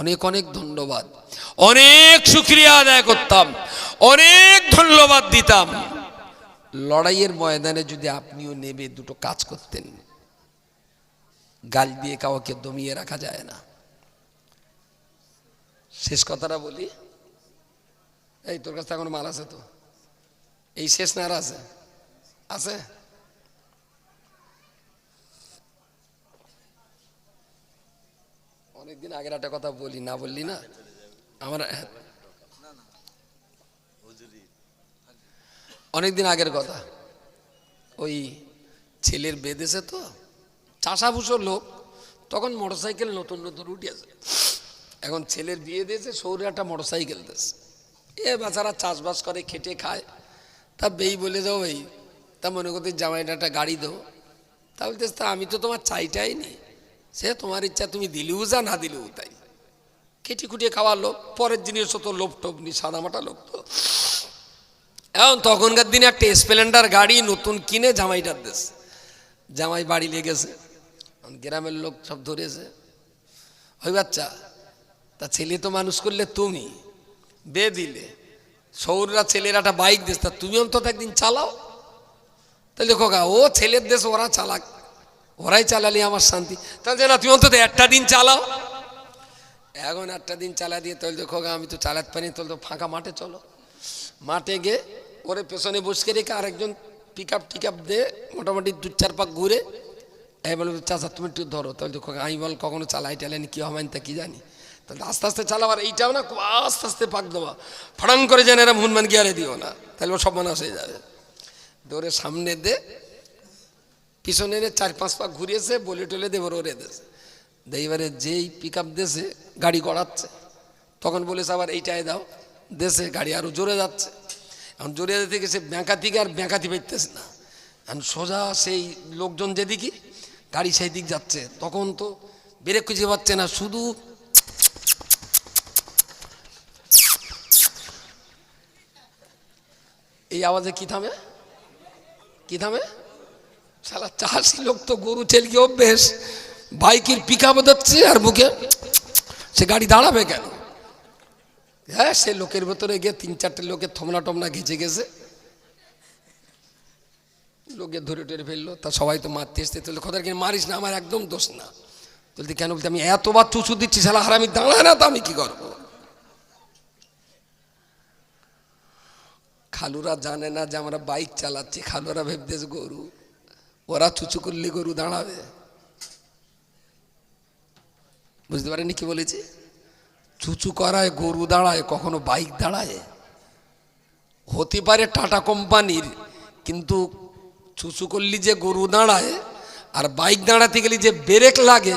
অনেক অনেক ধন্যবাদ। অনেক শুক্রিয়া আদায় করতাম। অনেক ধন্যবাদ দিতাম। লড়াইয়ের ময়দানে যদি আপনিও নেবে দুটো কাজ করতেন, গাল দিয়ে কাউকে দমিয়ে রাখা যায় না। শেষ কথাটা বলি? এই, তোর কাছে এখন মাল আছে তো? এই শেষ না আর আছে? আছে? অনেকদিন আগের একটা কথা বলি, না বললি না? আমার অনেকদিন আগের কথা। ওই ছেলের বেঁধেছে তো, চাষাভুষোর লোক, তখন মোটরসাইকেল নতুন নতুন উঠিয়েছে। এখন ছেলের বিয়ে দিয়েছে সৌরে একটা মোটরসাইকেল দিয়েছে। এ বাচ্চারা চাষবাস করে, খেটে খায়। তা বেই বলে যাও এই তা মনে করতে জামাইটা একটা গাড়ি দেবো তা বলতেছে তা আমি তো তোমার চাইটাই নেই। সে তোমার ইচ্ছা, তুমি দিলেও যা, না দিলেও তাই। কেটে কুটিয়ে খাওয়ার লোক, পরের জিনিসও তো লোভ টোপ নি সাদামাটা লোক তো। এখন তখনকার দিনে একটা স্প্লেন্ডার গাড়ি নতুন কিনে জামাইটার দেশ। জামাই বাড়ি লেগেছে গ্রামের লোক সব ধরেছে। ওই বাচ্চা, তা ছেলে তো মানুষ করলে তুমি বে দিলে। সৌররা ছেলের একটা বাইক দেশ, তা তুমি অন্তত একদিন চালাও। তাহলে খোকা, ও ছেলের দেশ, ওরা চালাক। ওরাই চালালি আমার শান্তি। তাহলে না তুমি অন্তত একটা দিন চালাও। এখন একটা দিন চালা দিয়ে তাহলে তো খোকা আমি তো চালাতে পারি তাহলে তো ফাঁকা মাঠে চলো। মাঠে গিয়ে ওরে পেছনে বসকে রেখে আরেকজন পিক আপ টিক আপ দিয়ে মোটামুটি দু চার পাক ঘুরে। এই বলব চাচা, তুমি একটু ধরো। তাহলে খোকা আমি বল কখনো চালাই টালানি কী হবে তা কি জানি। তাহলে আস্তে আস্তে চালাবার এইটাও না, খুব আস্তে আস্তে পাক দেওয়া। ফটাং করে যেন এরা হুনমান গিয়ারে দিও না। তাহলে সব মানুষ হয়ে যাবে। দৌড়ে সামনে দে পিছনে চার পাঁচ পাক ঘুরিয়েছে, বলে টলে দেবো ওরে দেশে। এইবারে যেই পিক আপ দেশে, গাড়ি গড়াচ্ছে। তখন বলেছে আবার এইটাই দাও, দেশে গাড়ি আরও জোরে যাচ্ছে। এখন জোরে যেতে গেছে ব্যাঁকা দিকে আর ব্যাঁকাতি পাইতেছে না। এখন সোজা সেই লোকজন যেদিকে, গাড়ি সেই দিক যাচ্ছে। তখন তো ব্রেক খুঁজে পাচ্ছে না, শুধু এই আওয়াজে কি থামে? কি থামে? সালা চাষি লোক তো গরু ছেলকে অভ্যেস? বাইকের পিক আপ যাচ্ছে আর মুখে সে গাড়ি দাঁড়াবে কেন? হ্যাঁ সে লোকের ভেতরে গিয়ে তিন চারটে লোকের থমনা টমনা ঘেঁচে গেছে। লোকে ধরে টরে ফেলল, তা সবাই তো মারতে এসতে তাহলে খোদার কিনে মারিস না, আমার একদম দোষ না। বলতে কেন বলতে, আমি এতবার চুচু দিচ্ছি সালা হারামি দাঁড়ায় না তো আমি কি করব? খালুরা জানে না যে আমরা বাইক চালাচ্ছি, খালুরা ভেবতেস গরু। ওরা চুচু করলে গরু দাঁড়াবে। বুঝতে পারেনি কি বলেছি? চুচু করায়, গরু দাঁড়ায়, কখনো বাইক দাঁড়ায়। হতে পারে টাটা কোম্পানির, কিন্তু চুচু করলি যে গরু দাঁড়ায় আর বাইক দাঁড়াতে গেলে যে ব্রেক লাগে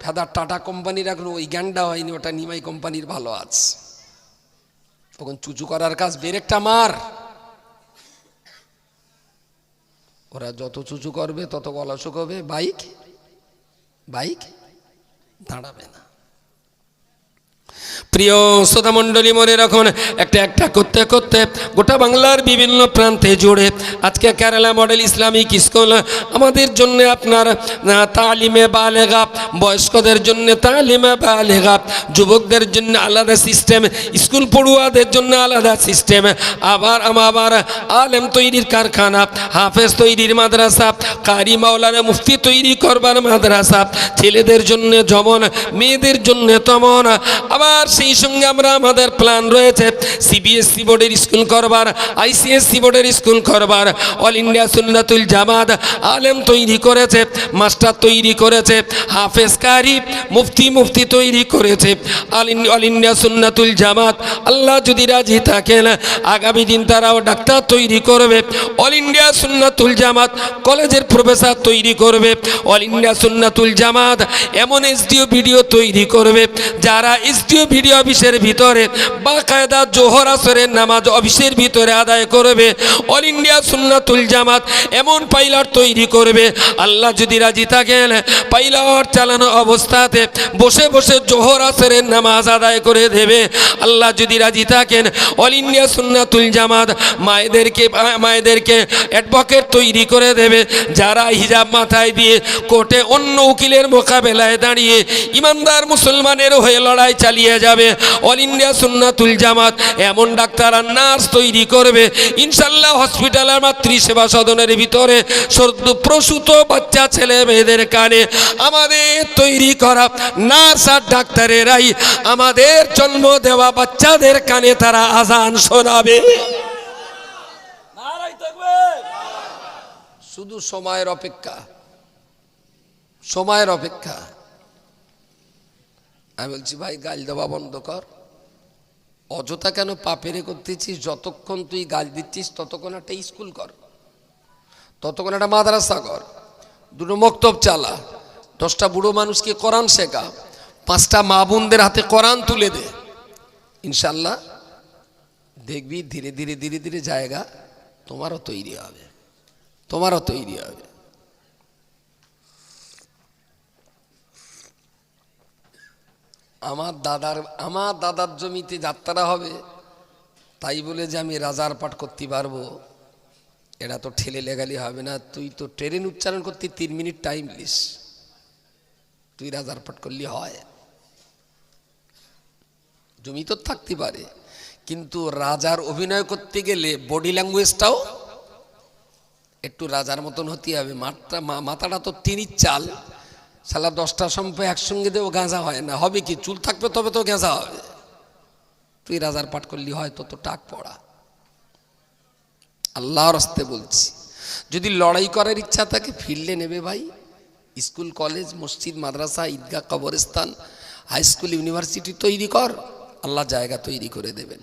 ফেদার টাটা কোম্পানির এখন ওই জ্ঞানটা হয়নি, ওটা নিমাই কোম্পানির ভালো আছে। তখন চুচু করার কাজ ব্রেকটা মার। ওরা যত চুচু করবে তত গলা শুকাবে বাইক বাইক দাঁড়াবে না। প্রিয় শ্রোতা মণ্ডলী মনে রাখুন, একটা একটা করতে করতে গোটা বাংলার বিভিন্ন প্রান্তে জুড়ে আজকে কেরালা মডেল ইসলামিক স্কুল আমাদের জন্য আপনার তালিমে বালেগা, বয়স্কদের জন্য তালিমে বালেগা, যুবকদের জন্য আলাদা সিস্টেম, স্কুল পড়ুয়াদের জন্য আলাদা সিস্টেম, আবার আবার আলেম তৈরির কারখানা, হাফেজ তৈরির মাদ্রাসা, কারি মাওলানা মুফতি তৈরি করবার মাদ্রাসা, ছেলেদের জন্য যেমন, মেয়েদের জন্য তেমন, আবার সেই সঙ্গে আমরা আমাদের প্ল্যান রয়েছে সিবিএসসি বোর্ডের স্কুল করবার আইসিএসসি বোর্ডের স্কুল করবার অল ইন্ডিয়া সুন্নাতুল জামাত আলেম তৈরি করেছে, মাস্টার তৈরি করেছে, হাফেজ কারি, মুফতি মুফতি তৈরি করেছে অল ইন্ডিয়া সুন্নাতুল জামাত আল্লাহ যদি রাজি থাকেন, আগামী দিন তারাও ডাক্তার তৈরি করবে অল ইন্ডিয়া সুন্নাতুল জামাত কলেজের প্রফেসর তৈরি করবে অল ইন্ডিয়া সুন্নাতুল জামাত এমন এসডিও ভিডিও তৈরি করবে, যারা এসডিও ভিডিও অফিসের ভিতরে বাকায়দা জোহর আসরের নামাজ অফিসের ভিতরে আদায় করবে। অল ইন্ডিয়া সুন্নাতুল জামাত এমন পাইলট তৈরি করবে। আল্লাহ যদি রাজি থাকেন, পাইলট চালানো অবস্থাতে বসে বসে জোহর আসরের নামাজ আদায় করে দেবে। আল্লাহ যদি রাজি থাকেন, অল ইন্ডিয়া সুন্নাতুল জামাত মায়েদেরকে মায়েদেরকে অ্যাডভোকেট তৈরি করে দেবে। যারা হিজাব মাথায় দিয়ে কোর্টে অন্য উকিলের মোকাবেলায় দাঁড়িয়ে ইমানদার মুসলমানের হয়ে লড়াই চালিয়ে যাবে। অল ইন্ডিয়া সুন্নাতুল জামাত এমন ডাক্তার আর নার্স তৈরি করবে। ইনশাল্লাহ হসপিটালের মাতৃসেবা সদনের ভিতরে সদ্য প্রসূত বাচ্চা ছেলে মেয়েদের কানে আমাদের তৈরি করা নার্স আর ডাক্তারেরাই আমাদের জন্ম দেওয়া বাচ্চাদের কানে তারা আজান শোনাবে। শুধু সময়ের অপেক্ষা সময়ের অপেক্ষা। আমি বলছি, ভাই, গাল দেওয়া বন্ধ কর। অযথা কেন পাপেরে করতেছিস? যতক্ষণ তুই গাল দিচ্ছিস, ততক্ষণ একটা স্কুল কর। ততক্ষণ একটা মাদ্রাসা কর। দুটো মক্তব চালা। দশটা বুড়ো মানুষকে কোরআন শেখা। পাঁচটা মা বোনদের হাতে কোরআন তুলে দে। ইনশাল্লাহ দেখবি ধীরে ধীরে ধীরে ধীরে জায়গা তোমারও তৈরি হবে। তোমারও তৈরি হবে। আমার দাদার আমার দাদার জমিতে যাত্রা হবে, তাই বলে যে আমি রাজার পাঠ করতে পারব। এটা তো ঠেলে লেগালি হবে না। তুই তো ট্রেন উচ্চারণ করতে তিন মিনিট টাইম লিস তুই রাজার পাঠ করলে হয়। জমি তো থাকতে পারে, কিন্তু রাজার অভিনয় করতে গেলে বডি ল্যাঙ্গুয়েজটাও একটু রাজার মতন হতে হবে। মাঠটা মাথাটা তো তিরির চাল সালা দশটা সম্পদ একসঙ্গে দেও গাঁজা হয় না। হবে কি? চুল থাকবে, তবে তো গাঁজা হবে। তুই রাজার পাঠ করলি, হয় তো তো টাক পড়া। আল্লাহর হস্তে বলছি, যদি লড়াই করার ইচ্ছা থাকে, ফিরলে নেবে ভাই। স্কুল, কলেজ, মসজিদ, মাদ্রাসা, ঈদগাহ, কবরস্থান, হাই স্কুল, ইউনিভার্সিটি তৈরি কর। আল্লাহ জায়গা তৈরি করে দেবেন।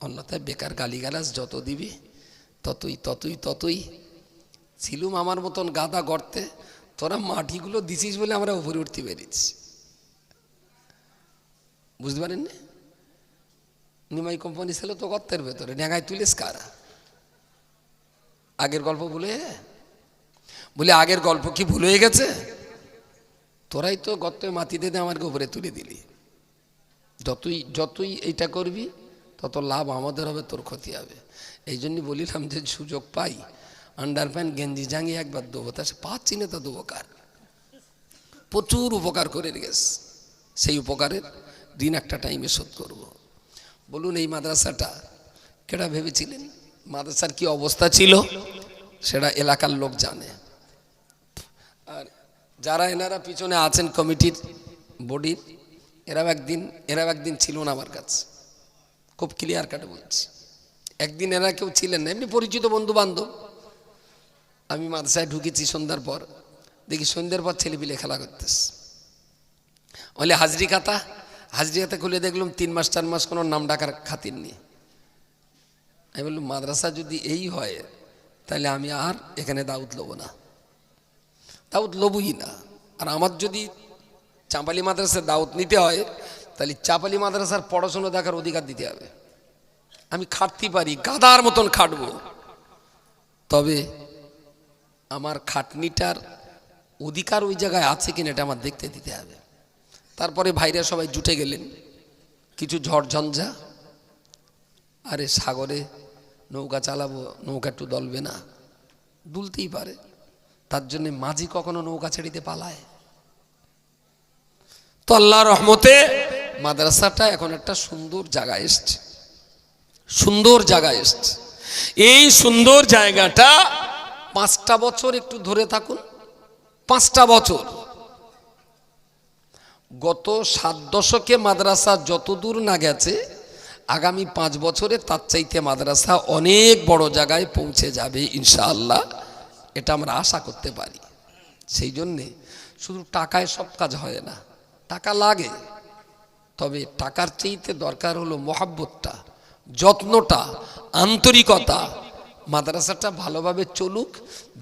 অন্যথায় বেকার গালিগালাজ যত দিবি, ততই ততই ততই। ছিলুম আমার মতন গাদা গর্তে তোরা মাটিগুলো দিছিস বলে আমরা উপরে উঠতে পেরেছি। বুঝতে পারেন না নিমাই কোম্পানি ছিল তো গর্তের ভেতরে ডেঙায় তুলিস কারা? আগের গল্প ভুলে? বলে, আগের গল্প কি ভুল হয়ে গেছে? তোরাই তো গর্তে মাটি দিয়ে আমাকে উপরে তুলে দিলি। যতই যতই এইটা করবি, তত লাভ আমাদের হবে, তোর ক্ষতি হবে। এই জন্যই বলিলাম যে সুযোগ পাই। আন্ডার প্যান্ট গেঞ্জি জাঙ্গি একবার দেবো, তা সে পাচ্ছি না তো দেবো কার? প্রচুর উপকার করে গেছে। সেই উপকারের দিন একটা টাইমে শোধ করব। বলুন, এই মাদ্রাসাটা কেটা ভেবেছিলেন? মাদ্রাসার কি অবস্থা ছিল? সেটা এলাকার লোক জানে। আর যারা এনারা পিছনে আছেন কমিটির বডির এরাও একদিন এরাও একদিন ছিল না আমার কাছে। খুব ক্লিয়ার কাটে বলছি। একদিন এরা কেউ ছিলেন না। এমনি পরিচিত বন্ধু বান্ধব আমি মাদ্রাসায় ঢুকেছি সন্ধ্যার পর। দেখি সন্ধ্যার পর ছেলেপিলে খেলা করতেছে। বলে, হাজরি খাতা? হাজরি খাতা খুলে দেখলাম তিন মাস, চার মাস কোনো নাম ডাকার খাতির নেই। আমি বললাম, মাদ্রাসা যদি এই হয়, তাহলে আমি আর এখানে দাউদ লব না। দাউদ লবই না। আর আমার যদি চাঁপালি মাদ্রাসার দাউদ নিতে হয়, তাহলে চাঁপালি মাদ্রাসার পড়াশোনা দেখার অধিকার দিতে হবে। আমি খাটতে পারি, গাদার মতন খাটবো। তবে আমার খাটনিটার অধিকার ওই জায়গায় আছে কিনা এটা আমার দেখতে দিতে হবে। তারপরে ভাইরা সবাই জুটে গেলেন। কিছু ঝড়ঝঞ্ঝা আরে সাগরে নৌকা চালাবো, নৌকা একটু দলবে না। দুলতেই পারে। তার জন্য মাঝি কখনো নৌকা ছেড়িতে পালায়। তো আল্লাহ রহমতে মাদ্রাসাটা এখন একটা সুন্দর জায়গা এসছে। সুন্দর জায়গা এসছে। এই সুন্দর জায়গাটা পাঁচটা বছর একটু ধরে থাকুন। পাঁচটা বছর। গত সাত দশকে মাদ্রাসা যত দূর না গেছে, আগামী পাঁচ বছরে তার চাইতে মাদ্রাসা অনেক বড় জায়গায় পৌঁছে যাবে ইনশাআল্লাহ। এটা আমরা আশা করতে পারি। সেই জন্যে শুধু টাকায় সব কাজ হয় না, টাকা লাগে। তবে টাকার চাইতে দরকার হলো মহাব্বতটা, যত্নটা, আন্তরিকতা মাদ্রাসাটা ভালোভাবে চলুক,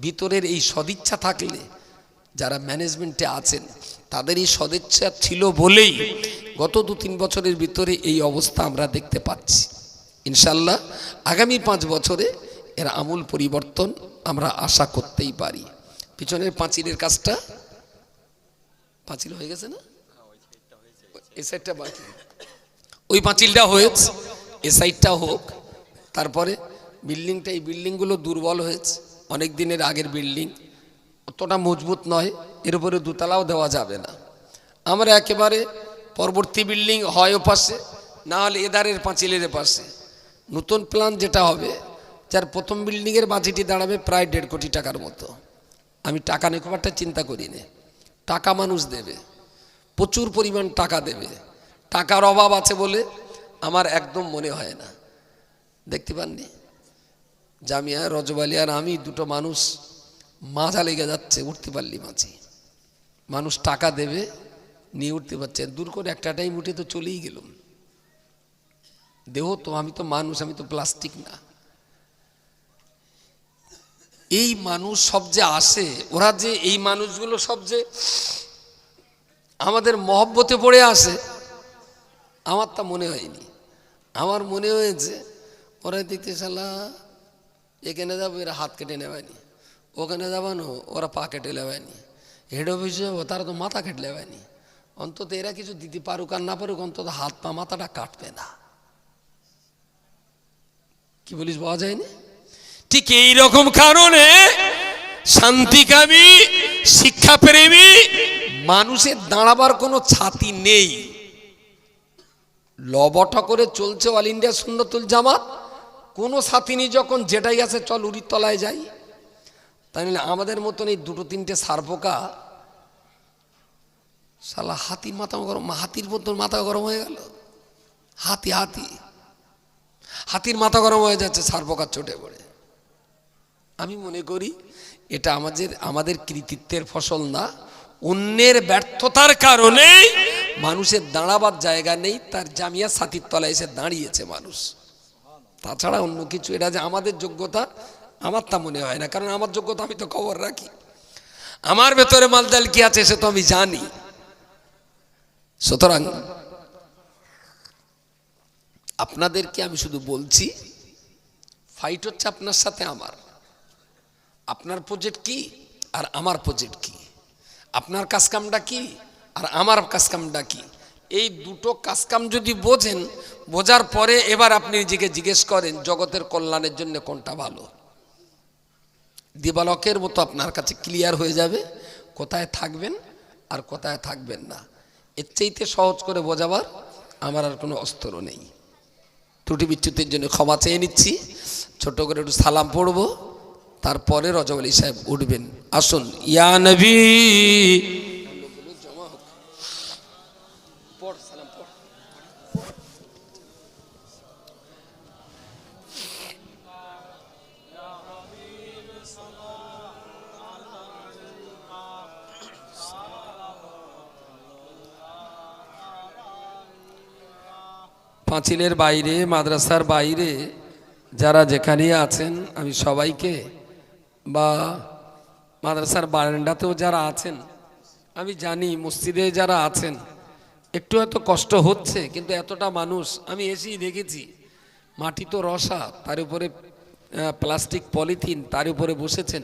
ভিতরের এই সদিচ্ছা থাকলে যারা ম্যানেজমেন্টে আছেন, তাদের এই সদিচ্ছা ছিল বলেই গত দু তিন বছরের ভিতরে এই অবস্থা আমরা দেখতে পাচ্ছি। ইনশাল্লাহ আগামী পাঁচ বছরে এর আমূল পরিবর্তন আমরা আশা করতেই পারি। পিছনের পাঁচিলের কাজটা? পাঁচিল হয়ে গেছে না? এই সাইডটা বাকি। ওই পাঁচিলটা হয়েছে, এ সাইডটা হোক, তারপরে বিল্ডিংটা, এই বিল্ডিংগুলো দুর্বল হয়েছে। অনেক দিনের আগের বিল্ডিং। অতটা মজবুত নয়, এর উপরে দুতলাও দেওয়া যাবে না। আমরা একেবারে পরবর্তী বিল্ডিং হয় পাশে, না হলে এদারের পাঁচিলের পাশে। নতুন প্ল্যান যেটা হবে, যার প্রথম বিল্ডিংয়ের বাজেটই দাঁড়াবে প্রায় দেড় কোটি টাকার মতো। আমি টাকা নিয়ে খুব একটা চিন্তা করি না। টাকা মানুষ দেবে, প্রচুর পরিমাণ টাকা দেবে। টাকার অভাব আছে বলে আমার একদম মনে হয় না। দেখতে পাননি? জামিয়া রজবালি আর আমি দুটো মানুষ মাজা লেগে যাচ্ছে, উঠতে পারলি মাঝি। মানুষ টাকা দেবে, নিয়ে উঠতে পারছে। দূর করে একটা টাইম উঠে তো চলেই গেলাম। দেহ তো, আমি তো মানুষ, আমি তো প্লাস্টিক না। এই মানুষ সব যে আসে, ওরা যে এই মানুষগুলো সব যে আমাদের মহব্বতে পড়ে আসে, আমার তা মনে হয়নি। আমার মনে হয়েছে, ওরা দেখতে শালা এখানে যাব এরা হাত কেটে নেবানি ওখানে যাবানো ওরা পা কেটে নেবানি হেড অফিসে যাব তারা তো মাথা কেটে নেবানি অন্তত এরা কিছু দিতে পারুক আর না পারুক অন্তত হাত পা মাথাটা কাটবে না কি বলিস পাওয়া যায়নি ঠিক এই রকম কারণে শান্তিকামী শিক্ষাপ্রেমী মানুষের দাঁড়াবার কোনো ছাতি নেই লবটা করে চলছে অল ইন্ডিয়া সুন্নতুল জামাত কোনো সাথী নেই যখন যেটাই আছে চল উড়ির তলায় যাই। না আমাদের মতন এই দুটো তিনটে সারপোকা শালা হাতির মাথা গরম হাতির মতন মাথা গরম হয়ে গেল। হাতি হাতি। হাতির মাথা গরম হয়ে যাচ্ছে সারপোকার চোটে পড়ে। আমি মনে করি এটা আমাদের আমাদের কৃতিত্বের ফসল না। অন্যের ব্যর্থতার কারণে মানুষের দাঁড়াবার জায়গা নেই, তার জামিয়া সাথীর তলায় এসে দাঁড়িয়েছে মানুষ। তাছাড়া অন্য কিছু, এটা যে আমাদের যোগ্যতা, আমার তা মনে হয় না। কারণ আমার যোগ্যতা আমি তো খবর রাখি। আমার ভেতরে মালদাল কি আছে সে তো আমি জানি। সুতরাং আপনাদেরকে আমি শুধু বলছি ফাইট হচ্ছে আপনার সাথে আমার। আপনার প্রজেক্ট কি আর আমার প্রজেক্ট কি? আপনার কাজকামটা কি আর আমার কাজকামটা কি? এই দুটো কাজকাম যদি বোঝেন, বোঝার পরে এবার আপনি নিজেকে জিজ্ঞেস করেন, জগতের কল্যাণের জন্য কোনটা ভালো? দিবালকের মতো আপনার কাছে ক্লিয়ার হয়ে যাবে কোথায় থাকবেন আর কোথায় থাকবেন না। এর চাইতে সহজ করে বোঝাবার আমার আর কোনো অস্ত্র নেই। ত্রুটি বিচ্যুতির জন্য ক্ষমা চেয়ে নিচ্ছি। ছোট করে একটু সালাম পড়ব, তারপরে রজব সাহেব উঠবেন। আসুন, ইয়া নবী পাঁচিলের বাইরে, মাদ্রাসার বাইরে, যারা যেখানে আছেন, আমি সবাইকে, বা মাদ্রাসার বারান্দাতেও যারা আছেন, আমি জানি মসজিদে যারা আছেন, একটু এত কষ্ট হচ্ছে, কিন্তু এতটা মানুষ, আমি এসেই দেখেছি, মাটি তো রসা, তার উপরে প্লাস্টিক পলিথিন, তার উপরে বসেছেন,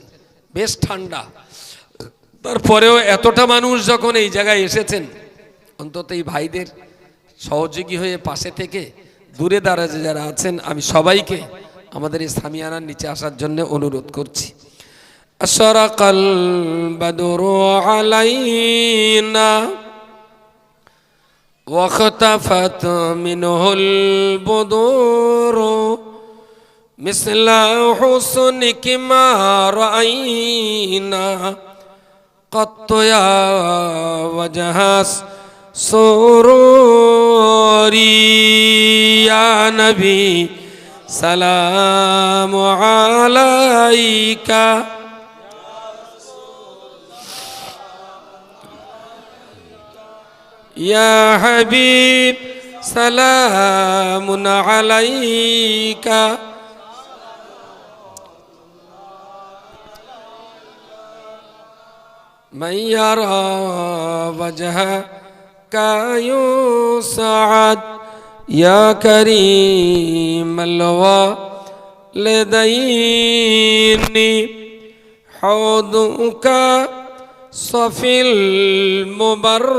বেশ ঠান্ডা। তারপরেও এতটা মানুষ যখন এই জায়গায় এসেছেন, অন্তত এই ভাইদের সহযোগী হয়ে পাশে থেকে দূরে দাঁড়াতে যারা আছেন আমি সবাইকে আমাদের এই সামিয়ানার নিচে আসার জন্য অনুরোধ করছি أشرق البدر علينا واختفت منه البدور مثل حسنك ما رأينا قط يا وجه سروري يا نبي سلام عليك. يا حبيب سلام عليك. من يرى وجهك يسعد يا كريم الوالدين. حوضك صفي المبرد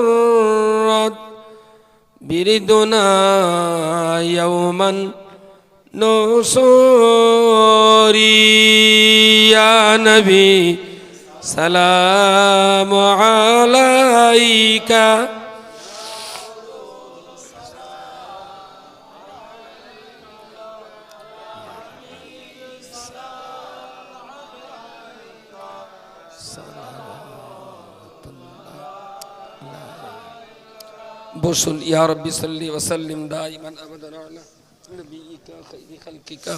بردنا يوما نصوري يا نبي سلام عليك. أنبس يا رب صل وسلم دائما أبدا على نبيك خير خلقك.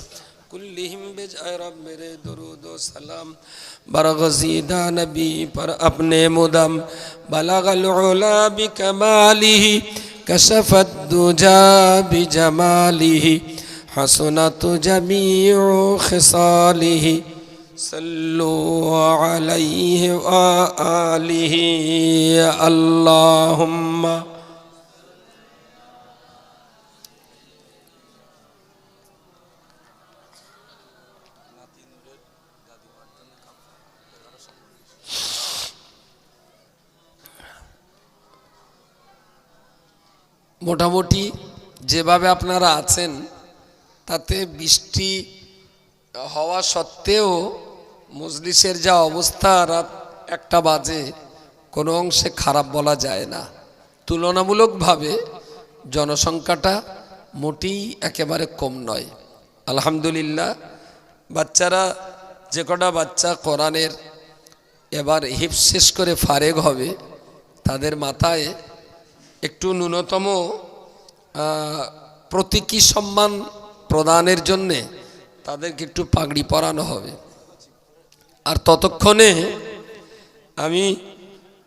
كلهم بجائے رب میرے درود و سلام. برغزیدہ نبی پر اپنے مدم بلغ العلا بكماله كشف دجا بجماله. حسنات جميع خصاله. صلو عليه وآلہ اللهم মোটামুটি যেভাবে আপনারা আছেন, তাতে বৃষ্টি হওয়া সত্ত্বেও মজলিসের যা অবস্থা রাত একটা বাজে, কোনো অংশে খারাপ বলা যায় না। তুলনামূলকভাবে জনসংখ্যাটা মোটেই একেবারে কম নয়। আলহামদুলিল্লাহ, বাচ্চারা যে কটা বাচ্চা কোরআনের এবার হিপ শেষ করে ফারেক হবে, তাদের মাথায় একটু ন্যূনতম প্রতীকী সম্মান প্রদানের জন্যে তাদেরকে একটু পাগড়ি পরানো হবে। আর ততক্ষণে আমি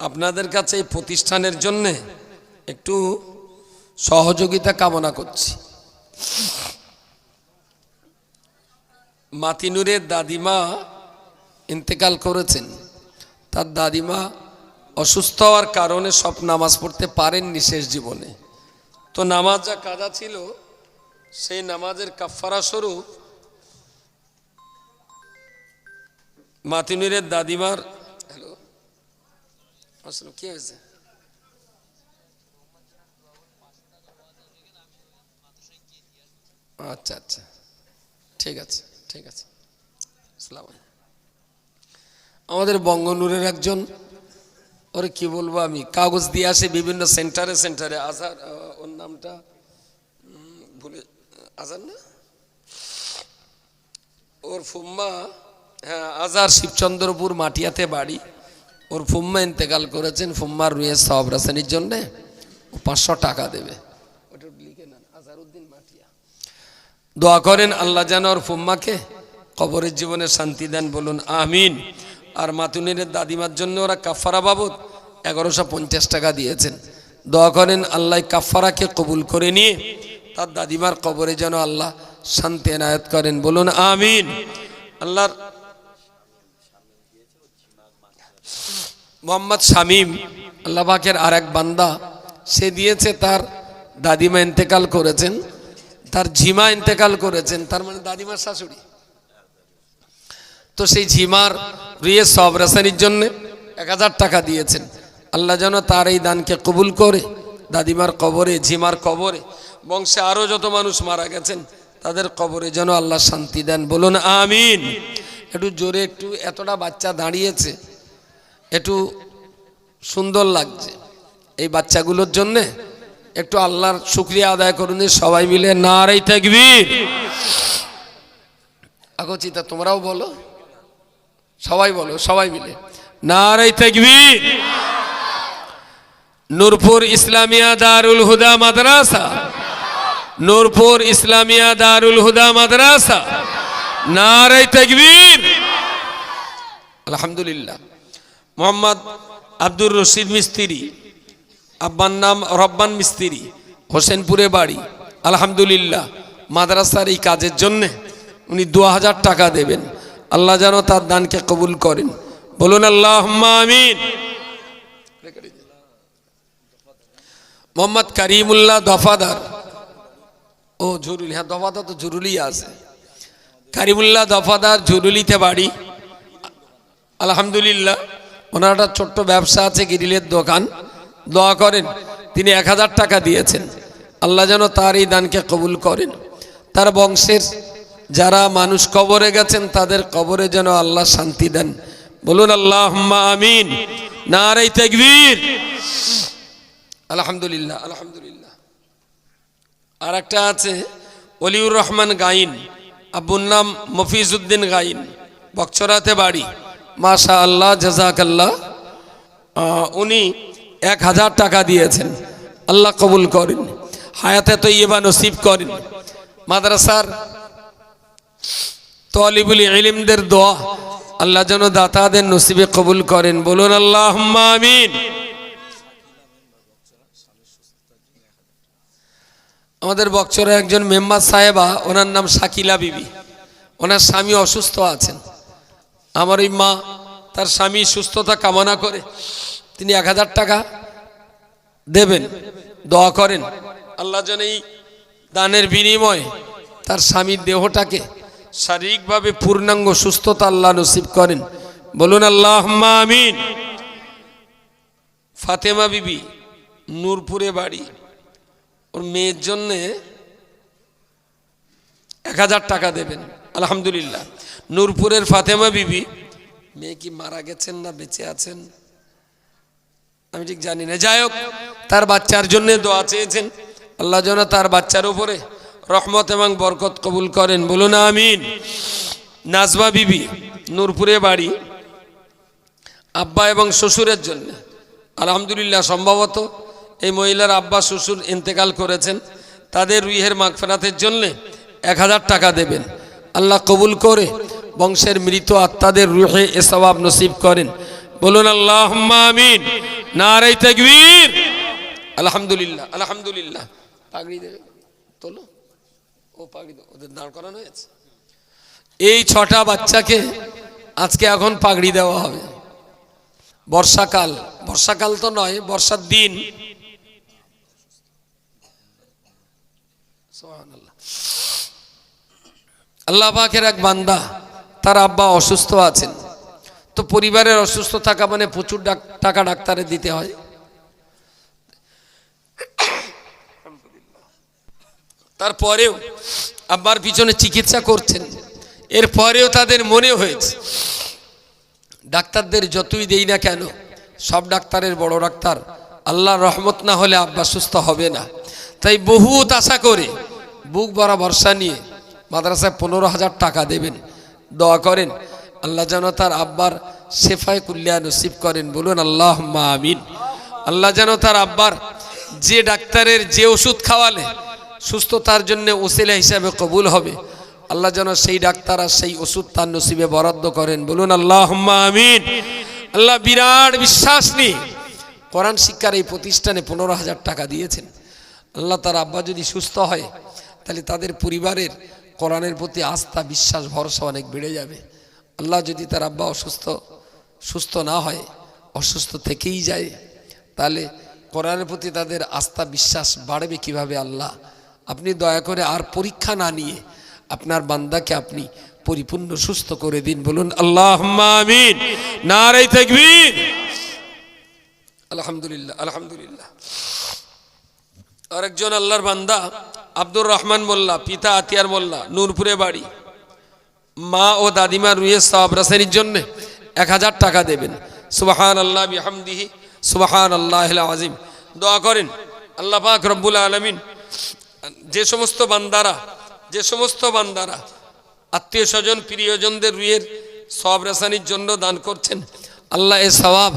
আপনাদের কাছে এই প্রতিষ্ঠানের জন্যে একটু সহযোগিতা কামনা করছি। মাতিনুরের দাদিমা ইন্তেকাল করেছেন। তার দাদিমা অসুস্থ হওয়ার কারণে সব নামাজ পড়তে পারেননি শেষ জীবনে। তো নামাজ যা কাদা ছিল, সেই নামাজের কাফারা স্বরূপ মাতিনুরের দাদিমার হ্যালো, আসলে কি হয়েছে? আচ্ছা আচ্ছা। ঠিক আছে ঠিক আছে। আমাদের বঙ্গনুরের একজন ওরে কি বলব আমি? কাগজ দিয়ে আসে বিভিন্ন সেন্টারে সেন্টারে। আজার ওর নামটা ভুলে আজার না? ওর ফুম্মা হ্যাঁ আজার শিবচন্দ্রপুর মাটিয়াতে বাড়ি। ওর ফুম্মা ইন্তেকাল করেছেন, ফুম্মার রুয়ে সব রাসানির জন্যে। ও পাঁচশো টাকা দেবে। দোয়া করেন আল্লাহ যেন ওর ফুম্মাকে কবরের জীবনে শান্তি দেন, বলুন আমিন। আর মাতুনের দাদিমার জন্য ওরা কাফারা বাবদ এগারোশো পঞ্চাশ টাকা দিয়েছেন। দোয়া করেন আল্লাহ কাফারাকে কবুল করে নিয়ে তার দাদিমার কবরে যেন আল্লাহ শান্তি এনায়ত করেন। বলুন, আমিন। আল্লাহর মোহাম্মদ শামীম, আল্লাহ পাকের আর এক বান্দা, সে দিয়েছে তার দাদিমা ইন্তেকাল করেছেন, তার ঝিমা ইন্তেকাল করেছেন, তার মানে দাদিমার শাশুড়ি। তো সেই ঝিমার রিয়ে সব রাসানির জন্য এক হাজার টাকা দিয়েছেন। আল্লাহ যেন তার এই দানকে কবুল করে, দাদিমার কবরে, ঝিমার কবরে, বংশে আরও যত মানুষ মারা গেছেন, তাদের কবরে যেন আল্লাহ শান্তি দেন। বলুন আমিন। একটু জোরে একটু, এতটা বাচ্চা দাঁড়িয়েছে, একটু সুন্দর লাগছে। এই বাচ্চাগুলোর জন্যে একটু আল্লাহর শুক্রিয়া আদায় করুন, সবাই মিলে নারাই থাকবীর আগচিতা, তোমরাও বলো। সবাই বলো, সবাই মিলে। নারাই তাকবীর। নূরপুর ইসলামিয়া দারুল হুদা মাদ্রাসা। নূরপুর ইসলামিয়া দারুল হুদা মাদ্রাসা। নারাই তাকবীর। আলহামদুলিল্লাহ। মোহাম্মদ আব্দুর রশিদ মিস্ত্রি, আব্বার নাম রব্বান মিস্ত্রি, হোসেনপুরে বাড়ি। আলহামদুলিল্লাহ, মাদ্রাসার এই কাজের জন্যে উনি দু হাজার টাকা দেবেন। আল্লাহ যেন তার দানকে কবুল করেন। বলুন আল্লাহ আমিন। মোহাম্মদ করিমুল্লাহ দফাদার। ও, জরুরি হ্যাঁ দফাদার তো জরুরি আছে। কারিমুল্লাহ দফাদার জরুলিতে বাড়ি। আলহামদুলিল্লাহ, ওনার একটা ছোট্ট ব্যবসা আছে, গিরিলের দোকান। দোয়া করেন, তিনি এক হাজার টাকা দিয়েছেন। আল্লাহ যেন তার এই দানকে কবুল করেন। তার বংশের যারা মানুষ কবরে গেছেন, তাদের কবরে যেন আল্লাহ শান্তি দেন। বলুন আল্লাহ আমিন। নারাই তেকবীর। আলহামদুলিল্লাহ আলহামদুলিল্লাহ। আর একটা আছে অলিউর রহমান গাইন। আব্বুর নাম মফিজউদ্দিন গাইন। বকচরাতে বাড়ি। মাশা আল্লাহ জাজাকাল্লাহ উনি এক হাজার টাকা দিয়েছেন। আল্লাহ কবুল করেন। হায়াতে তো ইয়েবা নসিব করেন। মাদ্রাসার তলিবুল ইলিমদের দোয়া আল্লাহ যেন দাতাদের নসিবে কবুল করেন। বলুন আল্লাহ আমিন। আমাদের বকচরে একজন মেম্বার সাহেবা, ওনার নাম শাকিলা বিবি। ওনার স্বামী অসুস্থ আছেন। আমার ওই মা, তার স্বামী সুস্থতা কামনা করে তিনি এক হাজার টাকা দেবেন, দোয়া করেন। আল্লাহ যেন এই দানের বিনিময়ে তার স্বামীর দেহটাকে শারীরিকভাবে পূর্ণাঙ্গ সুস্থতা আল্লাহ নসিব করেন। বলুন আল্লাহ আমিন। ফাতেমা বিবি, নূরপুরে বাড়ি। ওর মেয়ের জন্যে এক হাজার টাকা দেবেন। আলহামদুলিল্লাহ। নূরপুরের ফাতেমা বিবি, মেয়ে কি মারা গেছেন না বেঁচে আছেন? আমি ঠিক জানি না। যাই হোক, তার বাচ্চার জন্য দোয়া চেয়েছেন। আল্লাহ যেন তার বাচ্চার উপরে রহমত এবং বরকত কবুল করেন। বলুন আমিন। নাজবা বিবি, নূরপুরে বাড়ি। আব্বা এবং শ্বশুরের জন্য। আলহামদুলিল্লাহ, সম্ভবত এই মহিলার আব্বা, শ্বশুর ইন্তেকাল করেছেন। তাদের রুইহের মাগফেরাতের জন্য এক হাজার টাকা দেবেন। আল্লাহ কবুল করে বংশের মৃত আত্মাদের রুহে এ সবাব নসিব করেন। বলুন আল্লাহ আমিন। নারাই তাকবীর। আলহামদুলিল্লাহ আলহামদুলিল্লাহ। পাগড়ি দেবে তোলো। ও পাগড়ি ওদের দাঁড় করানো হয়েছে। এই ছটা বাচ্চাকে আজকে এখন পাগড়ি দেওয়া হবে। বর্ষাকাল। বর্ষাকাল তো নয়, বর্ষার দিন। আল্লাহ পাকের এক বান্দা, তার আব্বা অসুস্থ আছেন। তো পরিবারের অসুস্থ থাকা মানে প্রচুর টাকা ডাক্তারে দিতে হয়। তারপরেও আব্বার পিছনে চিকিৎসা করছেন। এরপরেও তাদের মনে হয়েছে, ডাক্তারদের যতই দেই না কেন, সব ডাক্তারের বড় ডাক্তার, আল্লাহর রহমত না হলে আব্বা সুস্থ হবে না। তাই বহুত আশা করে বুক ভরা ভরসা নিয়ে মাদ্রাসায় পনেরো হাজার টাকা দেবেন, দোয়া করেন। আল্লাহ যেন তার আব্বার সেফায় কুল্লিয়া নসিব করেন, বলুন আল্লাহ আমিন। আল্লাহ যেন তার আব্বার যে ডাক্তারের যে ওষুধ খাওয়ালে সুস্থতার জন্য ওসিলা হিসাবে কবুল হবে। আল্লাহ যেন সেই ডাক্তার আর সেই ওষুধ তার নসিবে বরাদ্দ করেন। বলুন আল্লাহ আমিন। আল্লাহ বিরাট বিশ্বাস নিয়ে কোরআন শিক্ষার এই প্রতিষ্ঠানে পনেরো হাজার টাকা দিয়েছেন। আল্লাহ তার আব্বা যদি সুস্থ হয়, তাহলে তাদের পরিবারের কোরআনের প্রতি আস্থা, বিশ্বাস, ভরসা অনেক বেড়ে যাবে। আল্লাহ যদি তার আব্বা অসুস্থ, সুস্থ না হয়, অসুস্থ থেকেই যায়, তাহলে কোরআনের প্রতি তাদের আস্থা, বিশ্বাস বাড়বে কীভাবে আল্লাহ? আপনি দয়া করে আর পরীক্ষা না নিয়ে আপনার বান্দাকে আপনি পরিপূর্ণ সুস্থ করে দিন। বলুন আল্লাহ আমিন। নারাই তাকবীর। আলহামদুলিল্লাহ আলহামদুলিল্লাহ। আরেকজন আল্লাহর বান্দা, আব্দুর রহমান মোল্লা, পিতা আতিয়ার মোল্লা, নূরপুরে বাড়ি। মা ও দাদিমা রুয়ে সাহাব রাসানির জন্য এক হাজার টাকা দেবেন। সুবাহান আল্লাহ বিহামদিহি সুবাহান আল্লাহ আজিম দোয়া করেন, আল্লাহ পাক রব্বুল আলমিন যে সমস্ত বান্দারা, যে সমস্ত বান্দারা আত্মীয় স্বজন, প্রিয়জনদের রুয়ের সব রেসানির জন্য দান করছেন, আল্লাহ এ সবাব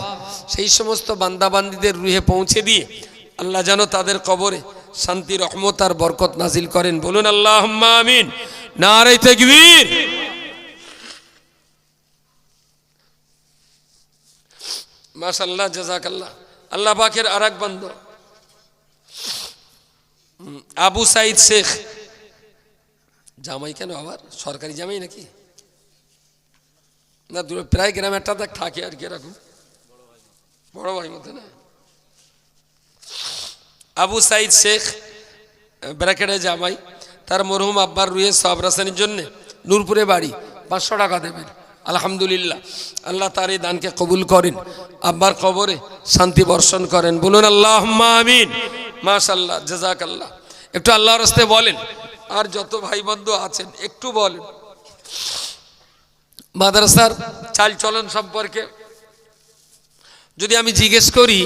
সেই সমস্ত বান্দাবান্দিদের রুহে পৌঁছে দিয়ে আল্লাহ যেন তাদের কবরে শান্তি, রহমত আর বরকত নাজিল করেন। বলুন আল্লাহ আমিন। নারাই তাকবীর। মাশাল্লাহ জাজাকাল্লাহ আল্লাহ পাকের আর এক বান্ধ আবু সাইদ শেখ। জামাই কেন আবার? সরকারি জামাই নাকি? না, দূরে প্রায় গ্রামে একটা দেখ, থাকে আর কি এরকম। বড় ভাই মতো না? আবু সাইদ শেখ, ব্র্যাকেটে জামাই, তার মরহুম আব্বার রুয়ে সব রাসানির জন্যে নূরপুরে বাড়ি, পাঁচশো টাকা দেবেন। আলহামদুলিল্লাহ, আল্লাহ তার এই দানকে কবুল করেন, আব্বার কবরে শান্তি বর্ষণ করেন। বলুন আল্লাহ আমিন। মাশাল্লাহ জাজাক আল্লাহ একটু আল্লাহর রাস্তে বলেন। আর যত ভাই বন্ধু আছেন একটু বলেন। মাদ্রাসার চাল চলন সম্পর্কে। যদি আমি জিজ্ঞেস করি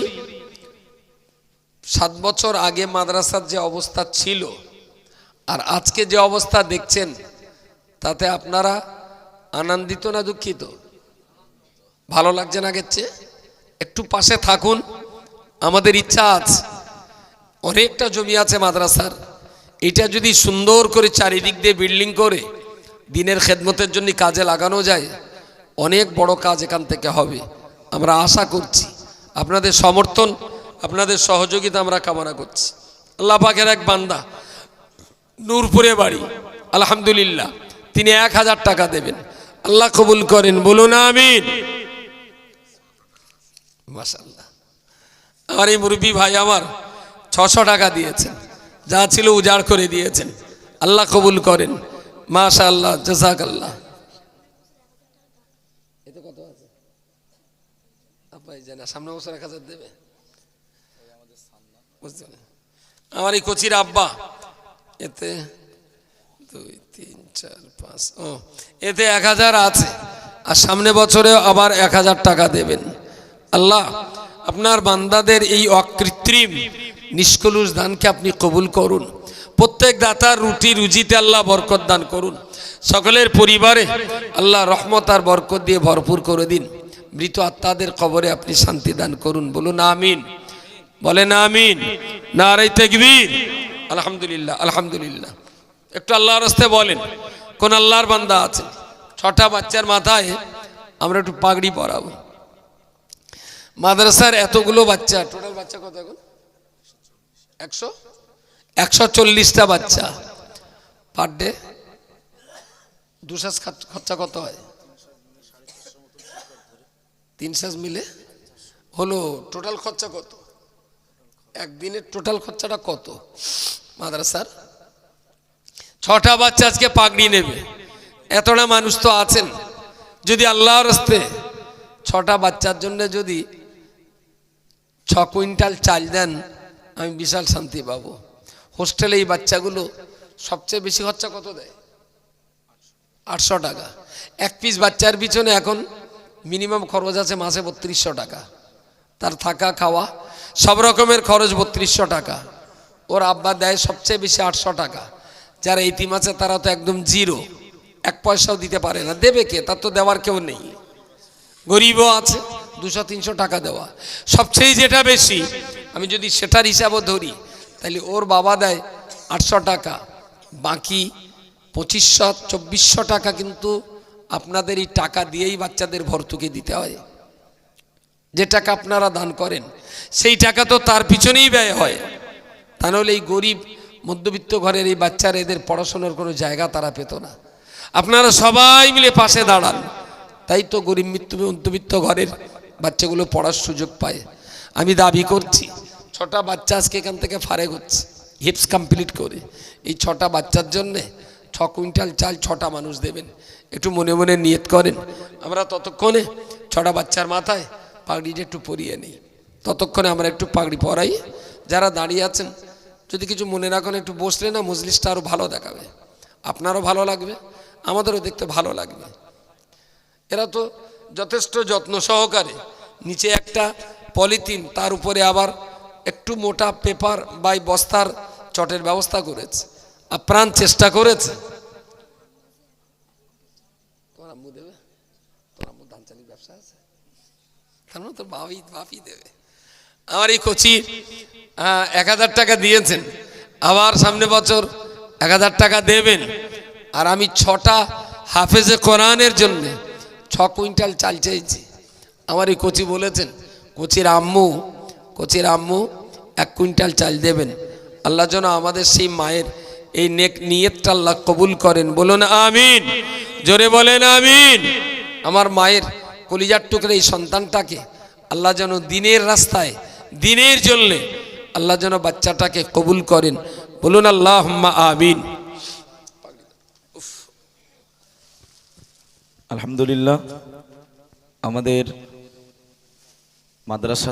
সাত বছর আগে মাদ্রাসার যে অবস্থা ছিল আর আজকে যে অবস্থা দেখছেন তাতে আপনারা আনন্দিত না দুঃখিত? ভালো লাগছে না চেয়ে একটু পাশে থাকুন। আমাদের ইচ্ছা আছে। অনেকটা জমি আছে মাদ্রাসার। এটা যদি সুন্দর করে চারিদিক দিয়ে বিল্ডিং করে, দিনের খেদমতের জন্য কাজে লাগানো যায়, অনেক বড় কাজ এখান থেকে হবে। আমরা আশা করছি, আপনাদের সমর্থন, আপনাদের সহযোগিতা আমরা কামনা করছি। আল্লাহ পাকের এক বান্দা, নূরপুরে বাড়ি, আলহামদুলিল্লাহ, তিনি এক হাজার টাকা দেবেন। আল্লাহ কবুল করেন, বলুন আমিন। মাসাল্লাহ আমার এই মুরব্বী ভাই আমার ছশো টাকা দিয়েছেন। যা ছিল উজাড় করে দিয়েছেন। আল্লাহ কবুল করেন। মাশা আল্লাহ জাজাক আল্লাহ এতে কত আছে? আব্বাই জানা সামনে বছর এক হাজার দেবে। বুঝতে। আমার এই কচির আব্বা, এতে দুই, তিন, চার, পাঁচ, ও, এতে এক হাজার আছে। আর সামনে বছরে আবার এক হাজার টাকা দেবেন। আল্লাহ, আপনার বান্দাদের এই অকৃত্রিম নিষ্কলুষ দানকে আপনি কবুল করুন। প্রত্যেক দাতার রুটি রুজিতে আল্লাহ বরকত দান করুন। সকলের পরিবারে আল্লাহ রহমত আর বরকত দিয়ে ভরপুর করে দিন। মৃত আত্মাদের কবরে আপনি শান্তি দান করুন। বলুন আমিন। বলেন আমিন। না আরাই তেকবীর। আলহামদুলিল্লাহ আলহামদুলিল্লাহ। একটু আল্লাহর রাস্তে বলেন, কোন আল্লাহর বান্দা আছে? ছটা বাচ্চার মাথায় আমরা একটু পাগড়ি পরাবো। মাদ্রাসার এতগুলো বাচ্চা টোটাল বাচ্চা কত একশো? একশো চল্লিশটা বাচ্চা। পার ডে দুশাস খরচা কত হয়? তিন সাজ মিলে? হলো টোটাল খরচা কত? একদিনের টোটাল খরচাটা কত? মাদ্রাসার? ছটা বাচ্চা আজকে পাগড়ি নেবে। এতটা মানুষ তো আছেন। যদি আল্লাহর হস্তে ছটা বাচ্চার জন্য যদি ছ কুইন্টাল চাল দেন আমি বিশাল শান্তি পাবো। হোস্টেলে এই বাচ্চাগুলো সবচেয়ে বেশি খরচা কত দেয়? আটশো টাকা। এক পিস বাচ্চার পিছনে এখন মিনিমাম খরচ আছে মাসে বত্রিশশো টাকা। তার থাকা, খাওয়া, সব রকমের খরচ বত্রিশশো টাকা। ওর আব্বা দেয় সবচেয়ে বেশি আটশো টাকা। যারা ইতিম আছে, তারা তো একদম জিরো। এক পয়সাও দিতে পারে না। দেবে কে? তার তো দেওয়ার কেউ নেই। গরিবও আছে। দুশো, তিনশো টাকা দেওয়া। সবচেয়ে যেটা বেশি, আমি যদি সেটার হিসাবও ধরি, তাহলে ওর বাবা দেয় আটশো টাকা। বাকি পঁচিশশো, চব্বিশশো টাকা কিন্তু আপনাদের এই টাকা দিয়েই বাচ্চাদের ভর্তুকি দিতে হয়। যে টাকা আপনারা দান করেন, সেই টাকা তো তার পিছনেই ব্যয় হয়। তা নাহলে এই গরিব মধ্যবিত্ত ঘরের এই বাচ্চারা, এদের পড়াশোনার কোনো জায়গা তারা পেত না। আপনারা সবাই মিলে পাশে দাঁড়ান। তাই তো গরিব মৃত্যু মধ্যবিত্ত ঘরের বাচ্চাগুলো পড়ার সুযোগ পায়। আমি দাবি করছি, ছটা বাচ্চা আজকে এখান থেকে ফারেক হচ্ছে হিপস কমপ্লিট করে। এই ছটা বাচ্চার জন্যে ছ কুইন্টাল চাল ছটা মানুষ দেবেন। একটু মনে মনে নিয়ত করেন। আমরা ততক্ষণে ছটা বাচ্চার মাথায় পাগড়িটা একটু পরিয়ে নিই। ততক্ষণে আমরা একটু পাগড়ি পরাই। যারা দাঁড়িয়ে আছেন, যদি কিছু মনে রাখেন একটু বসলে না মজলিসটা আরও ভালো দেখাবে। আপনারও ভালো লাগবে, আমাদেরও দেখতে ভালো লাগবে। এরা তো যথেষ্ট যত্ন সহকারে নিচে একটা পলিথিন তার উপরে আবার একটু মোটা পেপার বা বস্তার চটের ব্যবস্থা করেছে। আপ্রাণ চেষ্টা করেছে। ধান ব্যবসা আছে? তার মানে তো বাপি বাপি দেবে। আমার এই কচি আহ, এক হাজার টাকা দিয়েছেন। আবার সামনে বছর এক হাজার টাকা দেবেন। আর আমি ছটা হাফেজে কোরআনের জন্যে ছ কুইন্টাল চাল চেয়েছি আমার এই কচি বলেছেন, কচির আম্মু কচির আম্মু এক কুইন্টাল চাল দেবেন। আল্লাহ যেন আমাদের সেই মায়ের এই নেক নিয়তটা আল্লাহ কবুল করেন। বলুন আমিন, জোরে বলেন আমিন। আমার মায়ের কলিজার টুকরে এই সন্তানটাকে আল্লাহ যেন দিনের রাস্তায়, দিনের জন্যে আল্লাহ যেন বাচ্চাটাকে কবুল করেন। বলুন আল্লাহ আমিন। আলহামদুলিল্লাহ, আমাদের মাদ্রাসা